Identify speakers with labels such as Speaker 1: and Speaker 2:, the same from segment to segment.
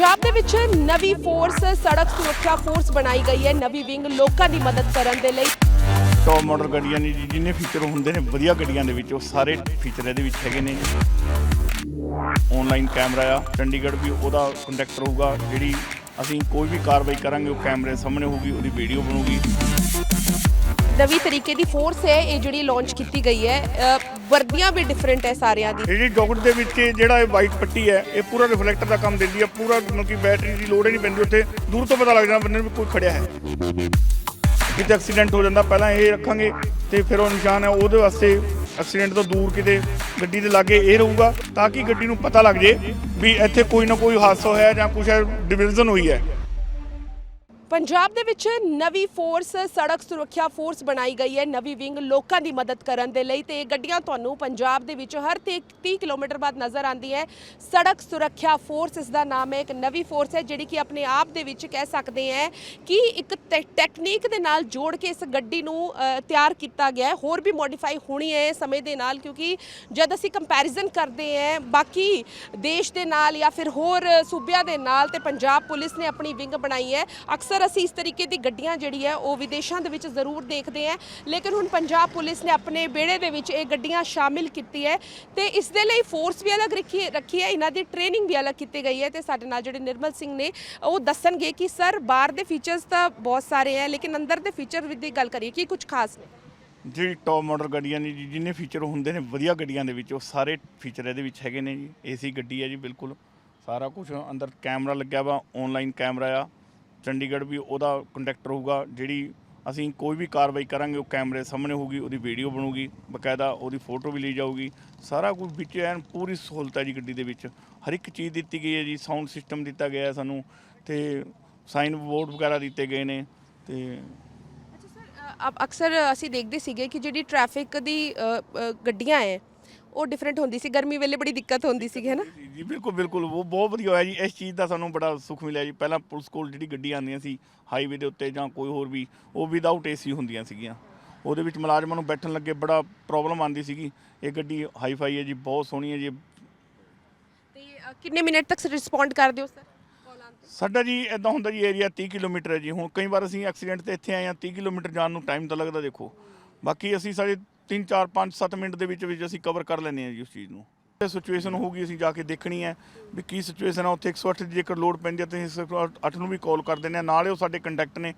Speaker 1: ਪੰਜਾਬ ਦੇ ਵਿੱਚ ਨਵੀਂ ਫੋਰਸ ਸੜਕ ਸੁਰੱਖਿਆ ਫੋਰਸ ਬਣਾਈ ਗਈ ਹੈ, ਨਵੀਂ ਵਿੰਗ ਲੋਕਾਂ ਦੀ ਮਦਦ ਕਰਨ ਦੇ ਲਈ।
Speaker 2: ਟੌਪ ਮਾਡਲ ਗੱਡੀਆਂ ਨੇ ਜੀ, ਜਿੰਨੇ ਫੀਚਰ ਹੁੰਦੇ ਨੇ, ਵਧੀਆ ਗੱਡੀਆਂ ਦੇ ਵਿੱਚ, ਉਹ ਸਾਰੇ ਫੀਚਰ ਇਹਦੇ ਵਿੱਚ ਹੈਗੇ ਨੇ ਆਨਲਾਈਨ ਕੈਮਰਾ ਆ, ਚੰਡੀਗੜ੍ਹ ਵੀ ਉਹਦਾ ਕੰਡਕਟਰ ਹੋਊਗਾ, ਜਿਹੜੀ ਅਸੀਂ ਕੋਈ ਵੀ ਕਾਰਵਾਈ ਕਰਾਂਗੇ, ਉਹ ਕੈਮਰੇ ਸਾਹਮਣੇ ਹੋਊਗੀ, ਉਹਦੀ ਵੀਡੀਓ ਬਣੂਗੀ।
Speaker 1: ਨਵੀਂ ਤਰੀਕੇ ਦੀ ਫੋਰਸ ਹੈ, ਇਹ ਜਿਹੜੀ ਲਾਂਚ ਕੀਤੀ ਗਈ ਹੈ ਵਰਦੀਆਂ ਵੀ ਡਿਫਰੈਂਟ ਹੈ ਸਾਰਿਆਂ ਦੀ।
Speaker 2: ਜਿਹੜੀ ਜੀ ਦੇ ਵਿੱਚ ਜਿਹੜਾ ਇਹ ਵਾਈਟ ਪੱਟੀ ਹੈ, ਇਹ ਪੂਰਾ ਰਿਫਲੈਕਟਰ ਦਾ ਕੰਮ ਦਿੰਦੀ ਹੈ, ਪੂਰਾ ਮਤਲਬ ਕਿ ਬੈਟਰੀ ਦੀ ਲੋੜ ਹੀ ਨਹੀਂ ਪੈਂਦੀ, ਉੱਥੇ ਦੂਰ ਤੋਂ ਪਤਾ ਲੱਗ ਜਾਂਦਾ ਬੰਦੇ ਨੂੰ ਵੀ ਕੋਈ ਖੜਿਆ ਹੈ। ਕਿਤੇ ਐਕਸੀਡੈਂਟ ਹੋ ਜਾਂਦਾ, ਪਹਿਲਾਂ ਇਹ ਰੱਖਾਂਗੇ ਤੇ ਫਿਰ ਉਹ ਨਿਸ਼ਾਨ ਹੈ, ਉਹਦੇ ਵਾਸਤੇ ਐਕਸੀਡੈਂਟ ਤੋਂ ਦੂਰ ਕਿਤੇ ਗੱਡੀ ਦੇ ਲਾਗੇ ਇਹ ਰਹੂਗਾ, ਤਾਂ ਕਿ ਗੱਡੀ ਨੂੰ ਪਤਾ ਲੱਗ ਜੇ ਵੀ ਇੱਥੇ ਕੋਈ ਨਾ ਕੋਈ ਹਾਦਸਾ ਹੋਇਆ ਜਾਂ ਕੁਝ ਡਿਵੀਜ਼ਨ ਹੋਈ ਹੈ।
Speaker 1: ਪੰਜਾਬ ਦੇ ਵਿੱਚ ਨਵੀਂ ਫੋਰਸ ਸੜਕ ਸੁਰੱਖਿਆ ਫੋਰਸ ਬਣਾਈ ਗਈ ਹੈ, ਨਵੀਂ ਵਿੰਗ ਲੋਕਾਂ ਦੀ ਮਦਦ ਕਰਨ ਦੇ ਲਈ ਤੇ ਇਹ ਗੱਡੀਆਂ ਤੁਹਾਨੂੰ ਪੰਜਾਬ ਦੇ ਵਿੱਚ ਹਰ ਤੇ 30 ਕਿਲੋਮੀਟਰ ਬਾਅਦ ਨਜ਼ਰ ਆਉਂਦੀ ਹੈ। ਸੜਕ ਸੁਰੱਖਿਆ ਫੋਰਸ ਇਸ ਦਾ ਨਾਮ ਹੈ ਇੱਕ ਨਵੀਂ ਫੋਰਸ ਹੈ, ਜਿਹੜੀ ਕਿ ਆਪਣੇ ਆਪ ਦੇ ਵਿੱਚ ਕਹਿ ਸਕਦੇ ਹੈ ਕਿ ਇੱਕ ਟੈ- ਟੈਕਨੀਕ ਦੇ ਨਾਲ ਜੋੜ ਕੇ ਇਸ ਗੱਡੀ ਨੂੰ ਤਿਆਰ ਕੀਤਾ ਗਿਆ ਹੈ। ਹੋਰ ਵੀ ਮੋਡੀਫਾਈ ਹੋਣੀ ਹੈ ਸਮੇਂ ਦੇ ਨਾਲ, ਕਿਉਂਕਿ ਜਦ ਅਸੀਂ ਕੰਪੈਰੀਜ਼ਨ ਕਰਦੇ ਹਾਂ, ਬਾਕੀ ਦੇਸ਼ ਦੇ ਨਾਲ ਜਾਂ ਫਿਰ ਹੋਰ ਸੂਬਿਆਂ ਦੇ ਨਾਲ ਤੇ ਪੰਜਾਬ ਪੁਲਿਸ ਨੇ ਆਪਣੀ ਵਿੰਗ ਬਣਾਈ ਹੈ। ਅਕਸਰ ਅਸੀਂ ਇਸ ਤਰੀਕੇ ਦੀ ਗੱਡੀਆਂ ਜਿਹੜੀ ਹੈ ਉਹ ਵਿਦੇਸ਼ਾਂ ਦੇ ਵਿੱਚ ਜ਼ਰੂਰ ਦੇਖਦੇ ਹਾਂ। ਲੇਕਿਨ ਹੁਣ ਪੰਜਾਬ ਪੁਲਿਸ ਨੇ ਆਪਣੇ ਬੇੜੇ ਦੇ ਵਿੱਚ ਇਹ ਗੱਡੀਆਂ ਸ਼ਾਮਿਲ ਕੀਤੀ ਹੈ ਤੇ ਇਸ ਦੇ ਲਈ ਫੋਰਸ ਵੀ ਅਲੱਗ ਰੱਖੀ ਰੱਖੀ ਹੈ। ਇਹਨਾਂ ਦੀ ਟ੍ਰੇਨਿੰਗ ਵੀ ਅਲੱਗ ਕੀਤੀ ਗਈ ਹੈ ਤੇ ਸਾਡੇ ਨਾਲ ਜਿਹੜੇ ਨਿਰਮਲ ਸਿੰਘ ਨੇ ਉਹ ਦੱਸਣਗੇ ਕਿ ਸਰ ਬਾਹਰ ਦੇ ਫੀਚਰਸ ਤਾਂ ਬਹੁਤ ਸਾਰੇ ਹੈ, ਲੇਕਿਨ ਅੰਦਰ ਦੇ ਫੀਚਰ ਦੀ ਗੱਲ ਕਰੀਏ ਕੀ ਕੁਝ ਖਾਸ ਨੇ?
Speaker 2: ਜਿਹੜੀ ਟੌਪ ਮਾਡਲ ਗੱਡੀਆਂ ਨੇ ਜੀ, ਜਿੰਨੇ ਫੀਚਰ ਹੁੰਦੇ ਨੇ ਵਧੀਆ ਗੱਡੀਆਂ ਦੇ ਵਿੱਚ, ਉਹ ਸਾਰੇ ਫੀਚਰ ਇਹਦੇ ਵਿੱਚ ਹੈਗੇ ਨੇ ਜੀ। ਏਸੀ ਗੱਡੀ ਹੈ ਜੀ, ਬਿਲਕੁਲ। ਸਾਰਾ ਕੁਝ ਅੰਦਰ ਕੈਮਰਾ ਲੱਗਿਆ ਵਾ ਆਨਲਾਈਨ ਕੈਮਰਾ ਆ। ਚੰਡੀਗੜ੍ਹ ਵੀ ਉਹਦਾ ਕੰਡਕਟਰ ਹੋਊਗਾ ਜਿਹੜੀ ਅਸੀਂ ਕੋਈ ਵੀ ਕਾਰਵਾਈ ਕਰਾਂਗੇ, ਉਹ ਕੈਮਰੇ ਸਾਹਮਣੇ ਹੋਊਗੀ, ਉਹਦੀ ਵੀਡੀਓ ਬਣੂਗੀ, ਬਕਾਇਦਾ ਉਹਦੀ ਫੋਟੋ ਵੀ ਲਈ ਜਾਊਗੀ। ਸਾਰਾ ਕੁਝ ਵਿੱਚ ਐਨ ਪੂਰੀ ਸਹੂਲਤ ਹੈ ਜੀ ਗੱਡੀ ਦੇ ਵਿੱਚ। ਹਰ ਇੱਕ ਚੀਜ਼ ਦਿੱਤੀ ਗਈ ਹੈ ਜੀ ਸਾਊਂਡ ਸਿਸਟਮ ਦਿੱਤਾ ਗਿਆ ਹੈ ਸਾਨੂੰ, ਤੇ ਸਾਈਨ ਬੋਰਡ ਵਗੈਰਾ ਦਿੱਤੇ ਗਏ ਨੇ, ਤੇ
Speaker 1: ਅਕਸਰ ਅਸੀਂ ਦੇਖਦੇ ਸੀਗੇ ਕਿ ਜਿਹੜੀ ਟ੍ਰੈਫਿਕ ਦੀ ਗੱਡੀਆਂ ਹੈ ਉਹ ਡਿਫਰੈਂਟ ਹੁੰਦੀ ਸੀ ਗਰਮੀ ਵੇਲੇ ਬੜੀ ਦਿੱਕਤ ਹੁੰਦੀ ਸੀ ਹੈ ਨਾ?
Speaker 2: ਜੀ ਜੀ ਬਿਲਕੁਲ ਬਿਲਕੁਲ ਉਹ ਬਹੁਤ ਵਧੀਆ ਹੋਇਆ ਜੀ ਇਸ ਚੀਜ਼ ਦਾ ਸਾਨੂੰ ਬੜਾ ਸੁੱਖ ਮਿਲਿਆ ਜੀ। ਪਹਿਲਾਂ ਪੁਲਿਸ ਕੋਲ ਜਿਹੜੀ ਗੱਡੀਆਂ ਆਉਂਦੀਆਂ ਸੀ ਹਾਈਵੇ ਦੇ ਉੱਤੇ ਜਾਂ ਕੋਈ ਹੋਰ ਵੀ ਉਹ ਵਿਦਆਊਟ ਏਸੀ ਹੁੰਦੀਆਂ ਸੀਗੀਆਂ। ਉਹਦੇ ਵਿੱਚ ਮੁਲਾਜ਼ਮਾਂ ਨੂੰ ਬੈਠਣ ਲੱਗੇ ਬੜਾ ਪ੍ਰੋਬਲਮ ਆਉਂਦੀ ਸੀਗੀ। ਇਹ ਗੱਡੀ ਹਾਈਫਾਈ ਹੈ ਜੀ ਬਹੁਤ ਸੋਹਣੀ ਹੈ ਜੀ।
Speaker 1: ਤੇ ਅ, ਕਿੰਨੇ ਮਿੰਟ ਤੱਕ ਰਿਸਪੌਂਡ ਕਰਦੇ ਹੋ ਸਰ ਕਾਲ ਆਉਣ ਤੇ
Speaker 2: ਸਾਡਾ ਜੀ ਇਦਾਂ ਹੁੰਦਾ ਜੀ ਏਰੀਆ 30 ਕਿਲੋਮੀਟਰ ਹੈ ਜੀ। ਹੁਣ ਕਈ ਵਾਰ ਅਸੀਂ ਐਕਸੀਡੈਂਟ ਤੇ ਇੱਥੇ ਆਏ ਹਾਂ 30 ਕਿਲੋਮੀਟਰ ਜਾਣ ਨੂੰ ਟਾਈਮ ਤਾਂ ਲੱਗਦਾ ਦੇਖੋ। ਬਾਕੀ ਅਸੀਂ ਸਾਡੇ 3 4 5 7 ਮਿੰਟ ਦੇ ਵਿੱਚ ਵਿੱਚ ਅਸੀਂ ਕਵਰ ਕਰ ਲੈਂਦੇ ਹਾਂ ਜੀ ਉਸ ਚੀਜ਼ ਨੂੰ। ਇਹ ਸਿਚੁਏਸ਼ਨ ਹੋਊਗੀ, ਅਸੀਂ ਜਾ ਕੇ ਦੇਖਣੀ ਹੈ ਵੀ ਕੀ ਸਿਚੁਏਸ਼ਨ ਆ ਉੱਥੇ 108 ਦੀ ਜੇਕਰ ਲੋਡ ਪੈਂਦੀ ਹੈ ਤੇ ਅਸੀਂ 108 ਨੂੰ ਵੀ ਕਾਲ ਕਰ ਦਿੰਦੇ ਹਾਂ। ਨਾਲੇ ਉਹ ਸਾਡੇ ਕੰਟੈਕਟ ਨੇ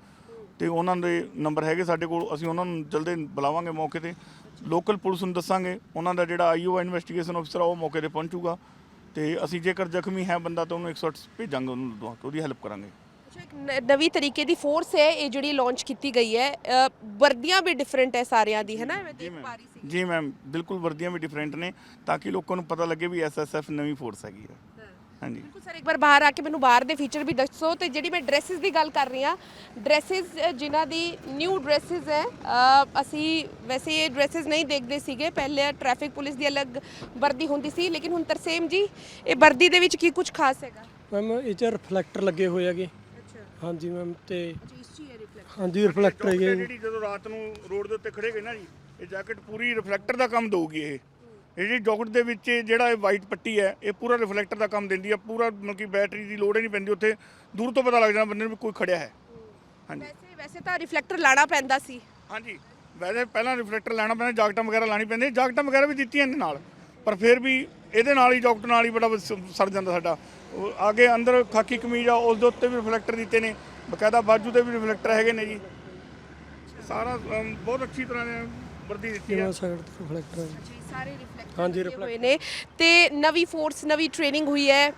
Speaker 2: ਤੇ ਉਹਨਾਂ ਦੇ ਨੰਬਰ ਹੈਗੇ ਸਾਡੇ ਕੋਲ। ਅਸੀਂ ਉਹਨਾਂ ਨੂੰ ਜਲਦੀ ਬੁਲਾਵਾਂਗੇ ਮੌਕੇ ਤੇ। ਲੋਕਲ ਪੁਲਿਸ ਨੂੰ ਦੱਸਾਂਗੇ। ਉਹਨਾਂ ਦਾ ਜਿਹੜਾ ਆਈਓ ਇਨਵੈਸਟੀਗੇਸ਼ਨ ਅਫਸਰ ਆ, ਉਹ ਮੌਕੇ ਤੇ ਪਹੁੰਚੂਗਾ। ਤੇ ਅਸੀਂ ਜੇਕਰ ਜ਼ਖਮੀ ਹੈ ਬੰਦਾ ਤਾਂ ਉਹਨੂੰ 108 ਭੇਜਾਂਗੇ, ਉਹਨੂੰ ਦੁਆ- ਉਹਦੀ ਹੈਲਪ ਕਰਾਂਗੇ।
Speaker 1: ਅੱਛਾ ਇੱਕ ਨ- ਨਵੀਂ ਤਰੀਕੇ ਦੀ ਫੋਰਸ ਹੈ ਇਹ ਜਿਹੜੀ ਲਾਂਚ ਕੀਤੀ ਗਈ ਹੈ ਅ, ਵਰਦੀਆਂ ਵੀ ਡਿਫਰੈਂਟ ਹੈ ਸਾਰਿਆਂ ਦੀ ਹੈ ਨਾ ਮੈਂ ਦੇਖ ਪਾ ਰਹੀ ਸੀ।
Speaker 2: ਜੀ ਮੈਮ ਬਿਲਕੁਲ ਵਰਦੀਆਂ ਵੀ ਡਿਫਰੈਂਟ ਨੇ ਤਾਂ ਕਿ ਲੋਕਾਂ ਨੂੰ ਪਤਾ ਲੱਗੇ ਵੀ ਐਸਐਸਐਫ ਨਵੀਂ ਫੋਰਸ ਹੈਗੀ ਹੈ। ਹਾਂਜੀ।
Speaker 1: ਬਿਲਕੁਲ ਸਰ ਇੱਕ ਵਾਰ ਬਾਹਰ ਆ ਕੇ ਮੈਨੂੰ ਬਾਹਰ ਦੇ ਫੀਚਰ ਵੀ ਦੱਸੋ ਤੇ ਜਿਹੜੀ ਮੈਂ ਡਰੈਸਸ ਦੀ ਗੱਲ ਕਰ ਰਹੀ ਹਾਂ ਡਰੈਸਸ ਜਿਨ੍ਹਾਂ ਦੀ ਨਿਊ ਡਰੈਸਸ ਹੈ ਅ, ਅਸੀਂ ਵੈਸੇ ਇਹ ਡਰੈਸਸ ਨਹੀਂ ਦੇਖਦੇ ਸੀਗੇ ਪਹਿਲੇ ਟ੍ਰੈਫਿਕ ਪੁਲਿਸ ਦੀ ਅਲੱਗ ਵਰਦੀ ਹੁੰਦੀ ਸੀ ਲੇਕਿਨ ਹੁਣ ਤਰਸੇਮ ਜੀ ਇਹ ਵਰਦੀ ਦੇ ਵਿੱਚ ਕੀ ਕੁਝ ਖਾਸ ਹੈਗਾ?
Speaker 3: ਮੈਮ ਇਹ ਚ ਰਿਫਲੈਕਟਰ ਲੱਗੇ ਹੋਏ ਹੈਗੇ। ਹਾਂਜੀ ਮੈਮ ਤੇ
Speaker 1: ਚੀਜ਼ ਹੈ
Speaker 3: ਹਾਂਜੀ ਰਿਫਲੈਕਟਰ ਹੈਗੇ
Speaker 2: ਜਿਹੜੀ ਜਦੋਂ ਰਾਤ ਨੂੰ ਰੋਡ ਦੇ ਉੱਤੇ ਖੜੇ ਗਏ ਨਾ ਜੀ ਇਹ ਜੈਕਟ ਪੂਰੀ ਰਿਫਲੈਕਟਰ ਦਾ ਕੰਮ ਦਊਗੀ ਇਹ। ਇਹ ਜਿਹੜੀ ਜੌਕਟ ਦੇ ਵਿੱਚ ਜਿਹੜਾ ਇਹ ਵਾਈਟ ਪੱਟੀ ਹੈ ਇਹ ਪੂਰਾ ਰਿਫਲੈਕਟਰ ਦਾ ਕੰਮ ਦਿੰਦੀ ਹੈ। ਪੂਰਾ ਮਤਲਬ ਕਿ ਬੈਟਰੀ ਦੀ ਲੋੜ ਹੀ ਨਹੀਂ ਪੈਂਦੀ ਉੱਥੇ। ਦੂਰ ਤੋਂ ਪਤਾ ਲੱਗ ਜਾਂਦਾ ਬੰਦੇ ਨੂੰ ਵੀ ਕੋਈ ਖੜਿਆ ਹੈ। ਹਾਂਜੀ।
Speaker 1: ਵੈਸੇ ਵੈਸੇ ਤਾਂ ਰਿਫਲੈਕਟਰ ਲਾਣਾ ਪੈਂਦਾ ਸੀ।
Speaker 2: ਹਾਂਜੀ। ਵੈਸੇ ਪਹਿਲਾਂ ਰਿਫਲੈਕਟਰ ਲੈਣਾ ਪੈਂਦਾ ਜਾਕਟਾਂ ਵਗੈਰਾ ਲਾਣੀ ਪੈਂਦੀ ਜਾਕਟਾਂ ਵਗੈਰਾ ਵੀ ਦਿੱਤੀਆਂ ਨੇ ਨਾਲ। ਪਰ ਫਿਰ ਵੀ ਇਹਦੇ ਨਾਲ ਹੀ ਜਾਕਟ ਨਾਲ ਹੀ ਬੜਾ ਸ- ਸਰ ਜਾਂਦਾ ਸਾਡਾ। ਅੱਗੇ ਅੰਦਰ ਖਾਕੀ ਕਮੀਜ਼ ਆ ਉਸ ਦੇ ਉੱਤੇ ਵੀ ਰਿਫਲੈਕਟਰ ਦਿੱਤੇ ਨੇ ਬਕਾਇਦਾ ਬਾਜੂ ਤੇ ਵੀ ਰਿਫਲੈਕਟਰ ਹੈਗੇ ਨੇ ਜੀ। ਸਾਰਾ ਅਮ, ਬਹੁਤ ਅੱਛੀ ਤਰ੍ਹਾਂ ਨੇ ਵਰਦੀ ਦਿੱਤੀ ਹੈ
Speaker 3: ਕਿਵੇਂ ਸਾਈਡ ਤੇ ਰਿਫਲੈਕਟਰ ਹੈ
Speaker 1: ਜੀ। ਸਾਰੇ ਰਿਫਲੈਕਟਰ
Speaker 3: ਹਾਂਜੀ,
Speaker 1: ਹੋਏ ਨੇ। ਤੇ ਨਵੀਂ ਫੋਰਸ ਨਵੀਂ ਟ੍ਰੇਨਿੰਗ ਹੋਈ ਹੈ।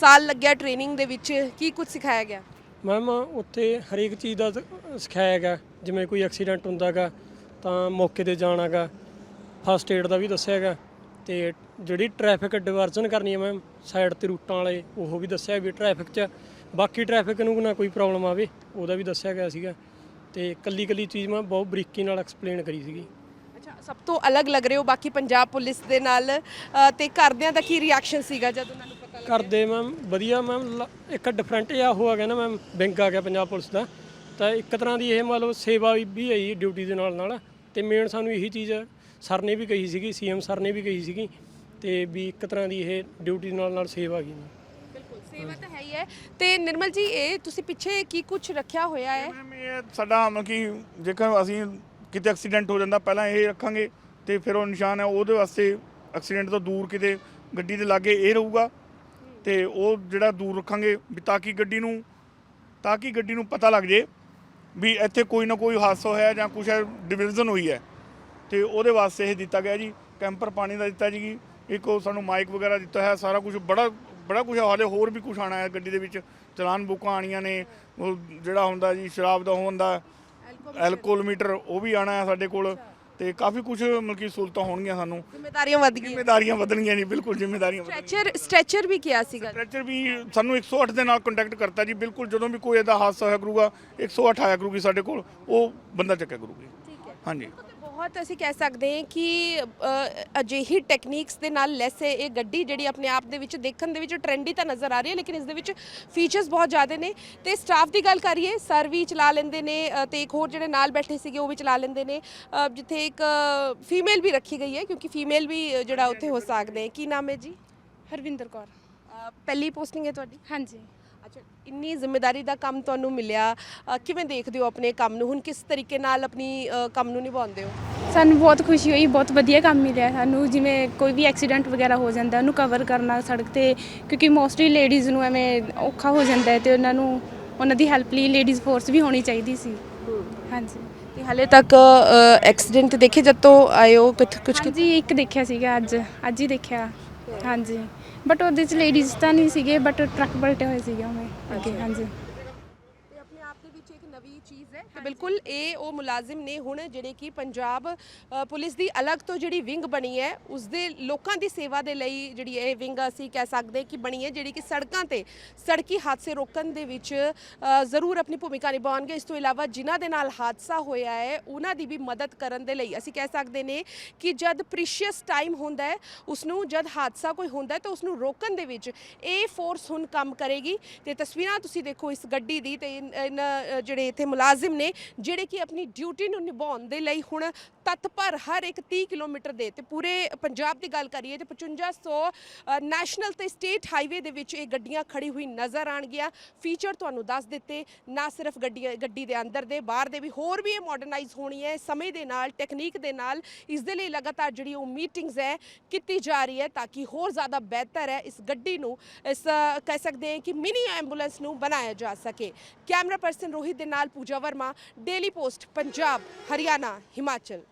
Speaker 1: ਸਾਲ ਲੱਗਿਆ ਟ੍ਰੇਨਿੰਗ ਦੇ ਵਿੱਚ। ਕੀ ਕੁਝ ਸਿਖਾਇਆ ਗਿਆ?
Speaker 3: ਮੈਮ ਉੱਥੇ ਹਰੇਕ ਚੀਜ਼ ਦਾ ਸ- ਸਿਖਾਇਆ ਹੈਗਾ ਜਿਵੇਂ ਕੋਈ ਐਕਸੀਡੈਂਟ ਹੁੰਦਾਗਾ ਤਾਂ ਮੌਕੇ ਤੇ ਜਾਣਾਗਾ। ਫਸਟ ਏਡ ਦਾ ਵੀ ਦੱਸਿਆ ਹੈਗਾ ਤੇ ਜਿਹੜੀ ਟ੍ਰੈਫਿਕ ਡਿਵਰਜਨ ਕਰਨੀ ਹੈ ਮੈਮ ਸਾਈਡ ਤੇ ਰੂਟਾਂ ਵਾਲੇ ਉਹ ਵੀ ਦੱਸਿਆ ਵੀ ਟ੍ਰੈਫਿਕ 'ਚ। ਬਾਕੀ ਟ੍ਰੈਫਿਕ ਨੂੰ ਨਾ ਕੋਈ ਪ੍ਰੋਬਲਮ ਆਵੇ ਉਹਦਾ ਵੀ ਦੱਸਿਆ ਗਿਆ ਸੀਗਾ। ਤੇ ਕੱਲੀ ਕੱਲੀ ਚੀਜ਼ ਮੈਂ ਬਹੁਤ ਬਰੀਕੀ ਨਾਲ ਐਕਸਪਲੇਨ ਕਰੀ ਸੀਗੀ।
Speaker 1: ਅੱਛਾ ਸਭ ਤੋਂ ਅਲੱਗ ਲੱਗ ਰਹੇ ਹੋ ਬਾਕੀ ਪੰਜਾਬ ਪੁਲਿਸ ਦੇ ਨਾਲ ਅ, ਤੇ ਘਰਦਿਆਂ ਦਾ ਕੀ ਰਿਐਕਸ਼ਨ ਸੀਗਾ ਜਦ ਉਹਨਾਂ ਨੂੰ ਪਤਾ ਲੱਗਾ
Speaker 3: ਕਰਦੇ ਮੈਮ ਵਧੀਆ ਮੈਮ ਇੱਕ ਡਿਫਰੈਂਟ ਜਿਹਾ ਉਹ ਆ ਗਿਆ ਨਾ ਮੈਮ ਬੈਂਕ ਆ ਗਿਆ ਪੰਜਾਬ ਪੁਲਿਸ ਦਾ। ਤਾਂ ਇੱਕ ਤਰ੍ਹਾਂ ਦੀ ਇਹ ਮੰਨ ਲਓ ਸੇਵਾ ਵੀ- ਵੀ ਹੈ ਡਿਊਟੀ ਦੇ ਨਾਲ ਨਾਲ ਤੇ ਮੇਨ ਸਾਨੂੰ ਇਹੀ ਚੀਜ਼ ਸਰ ਨੇ ਵੀ ਕਹੀ ਸੀਗੀ ਸੀਐਮ ਸਰ ਨੇ ਵੀ ਕਹੀ ਸੀਗੀ ਤੇ ਵੀ ਇੱਕ ਤਰ੍ਹਾਂ ਦੀ ਇਹ ਡਿਊਟੀ ਨਾਲ ਨਾਲ ਸੇਵਾ ਗਈ
Speaker 1: ਬਿਲਕੁਲ ਸੇਵਾ ਤਾਂ ਹੈ ਹੀ ਹੈ। ਤੇ ਨਿਰਮਲ ਜੀ ਇਹ ਤੁਸੀਂ ਪਿੱਛੇ ਕੀ ਕੁਝ ਰੱਖਿਆ ਹੋਇਆ ਹੈ?
Speaker 2: ਮੈਮ ਇਹ ਸਾਡਾ ਮਤਲਬ ਕਿ ਜੇਕਰ ਅਸੀਂ ਕਿਤੇ ਐਕਸੀਡੈਂਟ ਹੋ ਜਾਂਦਾ ਪਹਿਲਾਂ ਇਹ ਰੱਖਾਂਗੇ ਤੇ ਫਿਰ ਉਹ ਨਿਸ਼ਾਨ ਹੈ ਉਹਦੇ ਵਾਸਤੇ ਐਕਸੀਡੈਂਟ ਤੋਂ ਦੂਰ ਕਿਤੇ ਗੱਡੀ ਦੇ ਲਾਗੇ ਇਹ ਰਹੂਗਾ ਤੇ ਉਹ ਜਿਹੜਾ ਦੂਰ ਰੱਖਾਂਗੇ ਵੀ ਤਾਂ ਕਿ ਗੱਡੀ ਨੂੰ ਤਾਂ ਕਿ ਗੱਡੀ ਨੂੰ ਪਤਾ ਲੱਗ ਜੇ ਵੀ ਇੱਥੇ ਕੋਈ ਨਾ ਕੋਈ ਹਾਦਸਾ ਹੋਇਆ ਜਾਂ ਕੁਛ ਡਿਵੀਜ਼ਨ ਹੋਈ ਹੈ। ਤੇ ਉਹਦੇ ਵਾਸਤੇ ਇਹ ਦਿੱਤਾ ਗਿਆ ਜੀ ਕੈਂਪਰ ਪਾਣੀ ਦਾ ਦਿੱਤਾ ਜੀ ਇੱਕ ਉਹ ਸਾਨੂੰ ਮਾਈਕ ਵਗੈਰਾ ਦਿੱਤਾ ਹੈ ਸਾਰਾ ਕੁਝ ਬੜਾ ਬੜਾ ਕੁਝ ਹਾਲੇ ਹੋਰ ਵੀ ਕੁਝ ਆਣਾ ਹੈ ਗੱਡੀ ਦੇ ਵਿੱਚ। ਚਲਾਨ ਬੁੱਕਾਂ ਆਣੀਆਂ ਨੇ ਉਹ ਜਿਹੜਾ ਹੁੰਦਾ ਜੀ ਸ਼ਰਾਬ ਦਾ ਹੁੰਦਾ ਐਲਕੋਹਲ ਮੀਟਰ ਉਹ ਵੀ ਆਣਾ ਹੈ ਸਾਡੇ ਕੋਲ। ਤੇ ਕਾਫੀ ਕੁਝ ਮਤਲਬ ਕਿ ਸਹੂਲਤਾਂ ਹੋਣਗੀਆਂ ਸਾਨੂੰ।
Speaker 1: ਜ਼ਿੰਮੇਵਾਰੀਆਂ ਵੱਧ ਗਈਆਂ।
Speaker 2: ਜ਼ਿੰਮੇਦਾਰੀਆਂ ਵਧਣਗੀਆਂ ਜੀ ਬਿਲਕੁਲ ਜ਼ਿੰਮੇਦਾਰੀਆਂ ਵਧਣਗੀਆਂ।
Speaker 1: ਸਟ੍ਰੈਚਰ ਸਟ੍ਰੈਚਰ ਵੀ ਕਿਹਾ ਸੀਗਾ।
Speaker 2: ਸਟ੍ਰੈਚਰ ਵੀ ਸਾਨੂੰ 108 ਦੇ ਨਾਲ ਕੰਟੈਕਟ ਕਰਤਾ ਜੀ ਬਿਲਕੁਲ ਜਦੋਂ ਵੀ ਕੋਈ ਇਹਦਾ ਹਾਦਸਾ ਹੋਇਆ ਕਰੂਗਾ 108 ਆਇਆ ਕਰੂਗੀ ਸਾਡੇ ਕੋਲ ਉਹ ਬੰਦਾ ਚੱਕਿਆ ਕਰੂਗੀ ਹਾਂਜੀ।
Speaker 1: ਬਹੁਤ ਅਸੀਂ ਕਹਿ ਸਕਦੇ ਹਾਂ ਕਿ ਅ, ਅਜਿਹੀ ਟੈਕਨੀਕਸ ਦੇ ਨਾਲ ਲੈਸ ਹੈ ਇਹ ਗੱਡੀ ਜਿਹੜੀ ਆਪਣੇ ਆਪ ਦੇ ਵਿੱਚ ਦੇਖਣ ਦੇ ਵਿੱਚ ਟ੍ਰੈਂਡੀ ਤਾਂ ਨਜ਼ਰ ਆ ਰਹੀ ਹੈ ਲੇਕਿਨ ਇਸ ਦੇ ਵਿੱਚ ਫੀਚਰਸ ਬਹੁਤ ਜ਼ਿਆਦਾ ਨੇ। ਤੇ ਸਟਾਫ ਦੀ ਗੱਲ ਕਰੀਏ ਸਰ ਵੀ ਚਲਾ ਲੈਂਦੇ ਨੇ ਅ, ਤੇ ਇੱਕ ਹੋਰ ਜਿਹੜੇ ਨਾਲ ਬੈਠੇ ਸੀਗੇ ਉਹ ਵੀ ਚਲਾ ਲੈਂਦੇ ਨੇ। ਅ, ਜਿੱਥੇ ਇੱਕ ਫੀਮੇਲ ਵੀ ਰੱਖੀ ਗਈ ਹੈ ਕਿਉਂਕਿ ਫੀਮੇਲ ਵੀ ਅ, ਜਿਹੜਾ ਉੱਥੇ ਹੋ ਸਕਦੇ ਹੈ। ਕੀ ਨਾਮ ਹੈ ਜੀ?
Speaker 4: ਹਰਵਿੰਦਰ ਕੌਰ।
Speaker 1: ਅ, ਪਹਿਲੀ ਪੋਸਟਿੰਗ ਹੈ ਤੁਹਾਡੀ?
Speaker 4: ਹਾਂਜੀ।
Speaker 1: ਅੱਛਾ ਇੰਨੀ ਜ਼ਿੰਮੇਵਾਰੀ ਦਾ ਕੰਮ ਤੁਹਾਨੂੰ ਮਿਲਿਆ ਅ, ਕਿਵੇਂ ਦੇਖਦੇ ਹੋ ਆਪਣੇ ਕੰਮ ਨੂੰ? ਹੁਣ ਕਿਸ ਤਰੀਕੇ ਨਾਲ ਆਪਣੀ ਅ, ਕੰਮ ਨੂੰ ਨਿਭਾਉਂਦੇ ਹੋ?
Speaker 4: ਸਾਨੂੰ ਬਹੁਤ ਖੁਸ਼ੀ ਹੋਈ ਬਹੁਤ ਵਧੀਆ ਕੰਮ ਮਿਲਿਆ ਸਾਨੂੰ ਜਿਵੇਂ ਕੋਈ ਵੀ ਐਕਸੀਡੈਂਟ ਵਗੈਰਾ ਹੋ ਜਾਂਦਾ ਉਹਨੂੰ ਕਵਰ ਕਰਨਾ ਸੜਕ ਤੇ ਕਿਉਂਕਿ ਮੋਸਟਲੀ ਲੇਡੀਜ਼ ਨੂੰ ਐਵੇਂ ਔਖਾ ਹੋ ਜਾਂਦਾ ਹੈ ਤੇ ਉਹਨਾਂ ਨੂੰ ਉਹਨਾਂ ਦੀ ਹੈਲਪ ਲਈ ਲੇਡੀਜ਼ ਫੋਰਸ ਵੀ ਹੋਣੀ ਚਾਹੀਦੀ ਸੀ। ਹਾਂਜੀ।
Speaker 1: ਤੇ ਹਾਲੇ ਤੱਕ ਐਕਸੀਡੈਂਟ ਦੇਖੇ ਜਦ ਤੋਂ ਆਏ ਹੋ ਕੁਝ ਕੁਝ
Speaker 4: ਹਾਂਜੀ ਇੱਕ ਦੇਖਿਆ ਸੀਗਾ ਅੱਜ ਅੱਜ ਹੀ ਦੇਖਿਆ। ਹਾਂਜੀ। ਬਟ ਉਹਦੇ ਚ ਲੇਡੀਜ਼ ਤਾਂ ਨਹੀਂ ਸੀਗੇ ਬਟ ਟਰੱਕ ਪਲਟੇ ਹੋਏ ਸੀਗੇ ਉਹਨੇ ਅੱਗੇ, ਹਾਂਜੀ
Speaker 1: ਤੇ ਆਪਣੇ ਆਪ ਦੇ ਵਿੱਚ ਇੱਕ ਨਵੀਂ ਚੀਜ਼ ਹੈ ਤੇ ਬਿਲਕੁਲ, ਇਹ ਉਹ ਮੁਲਾਜ਼ਮ ਨੇ ਹੁਣ ਜਿਹੜੇ ਕਿ ਪੰਜਾਬ ਪੁਲਿਸ ਦੀ ਅਲੱਗ ਤੋਂ ਜਿਹੜੀ ਵਿੰਗ ਬਣੀ ਹੈ ਉਸ ਦੇ ਲੋਕਾਂ ਦੀ ਸੇਵਾ ਦੇ ਲਈ ਜਿਹੜੀ ਇਹ ਵਿੰਗ ਅਸੀਂ ਕਹਿ ਸਕਦੇ ਕਿ ਬਣੀ ਹੈ, ਜਿਹੜੀ ਕਿ ਸੜਕਾਂ ਤੇ ਸੜਕੀ ਹਾਦਸੇ ਰੋਕਣ ਦੇ ਵਿੱਚ ਜ਼ਰੂਰ ਆਪਣੀ ਭੂਮਿਕਾ ਨਿਭਾਉਣਗੇ। ਇਸ ਤੋਂ ਇਲਾਵਾ ਜਿਨ੍ਹਾਂ ਦੇ ਨਾਲ ਹਾਦਸਾ ਹੋਇਆ ਹੈ, ਉਹਨਾਂ ਦੀ ਵੀ ਮਦਦ ਕਰਨ ਦੇ ਲਈ ਅਸੀਂ ਕਹਿ ਸਕਦੇ ਨੇ ਕਿ ਜਦ ਪ੍ਰੀਸ਼ੀਅਸ ਟਾਈਮ ਹੁੰਦਾ ਹੈ ਉਸ ਨੂੰ ਜਦ ਹਾਦਸਾ ਕੋਈ ਹੁੰਦਾ ਹੈ, ਤਾਂ ਉਸ ਨੂੰ ਰੋਕਣ ਦੇ ਵਿੱਚ ਇਹ ਫੋਰਸ ਹੁਣ ਕੰਮ ਕਰੇਗੀ। ਤੇ ਤਸਵੀਰਾਂ ਤੁਸੀਂ ਦੇਖੋ ਇਸ ਗੱਡੀ ਦੀ ਤੇ ਇਨ- ਜਿਹੜੇ ਇੱਥੇ ਮੁਲਾਜ਼ਮ ਨੇ ਜਿਹੜੇ ਕਿ ਆਪਣੀ ਡਿਊਟੀ ਨੂੰ ਨਿਭਾਉਣ ਦੇ ਲਈ ਹੁਣ ਤੱਤ ਤਤਪਰ ਹਰ ਇੱਕ 30 ਕਿਲੋਮੀਟਰ ਦੇ ਤੇ ਪੂਰੇ ਪੰਜਾਬ ਦੀ ਗੱਲ ਕਰੀਏ ਤੇ 5500 ਅ, ਨੈਸ਼ਨਲ ਤੇ ਸਟੇਟ ਹਾਈਵੇ ਦੇ ਵਿੱਚ ਇਹ ਗੱਡੀਆਂ ਖੜੀ ਹੋਈ ਨਜ਼ਰ ਆਣਗੀਆਂ ਫੀਚਰ ਤੁਹਾਨੂੰ ਦੱਸ ਦਿੱਤੇ ਨਾ ਸਿਰਫ ਗੱਡੀ ਗੱਡੀ ਦੇ ਅੰਦਰ ਦੇ ਬਾਹਰ ਦੇ ਵੀ ਹੋਰ ਵੀ ਇਹ ਮਾਡਰਨਾਈਜ਼ ਹੋਣੀ ਹੈ। ਸਮੇਂ ਦੇ ਨਾਲ ਟੈਕਨੀਕ ਦੇ ਨਾਲ ਇਸ ਦੇ ਲਈ ਲਗਾਤਾਰ ਜਿਹੜੀ ਉਹ ਮੀਟਿੰਗਸ ਹੈ ਕੀਤੀ ਜਾ ਰਹੀ ਹੈ ਤਾਂ ਕਿ ਹੋਰ ਜ਼ਿਆਦਾ ਬਿਹਤਰ ਹੈ ਇਸ ਗੱਡੀ ਨੂੰ ਇਸ ਕਹਿ ਸਕਦੇ ਹਾਂ ਕਿ ਮਿਨੀ ਐਂਬੂਲੈਂਸ ਨੂੰ ਬਣਾਇਆ ਜਾ ਸਕੇ। ਕੈਮਰਾ ਪਰਸਨ ਰੋਹਿਤ ਦੇ ਨਾਲ ਪੂਜਾ ਵਰਮਾ ਡੇਲੀ ਪੋਸਟ ਪੰਜਾਬ ਹਰਿਆਣਾ ਹਿਮਾਚਲ।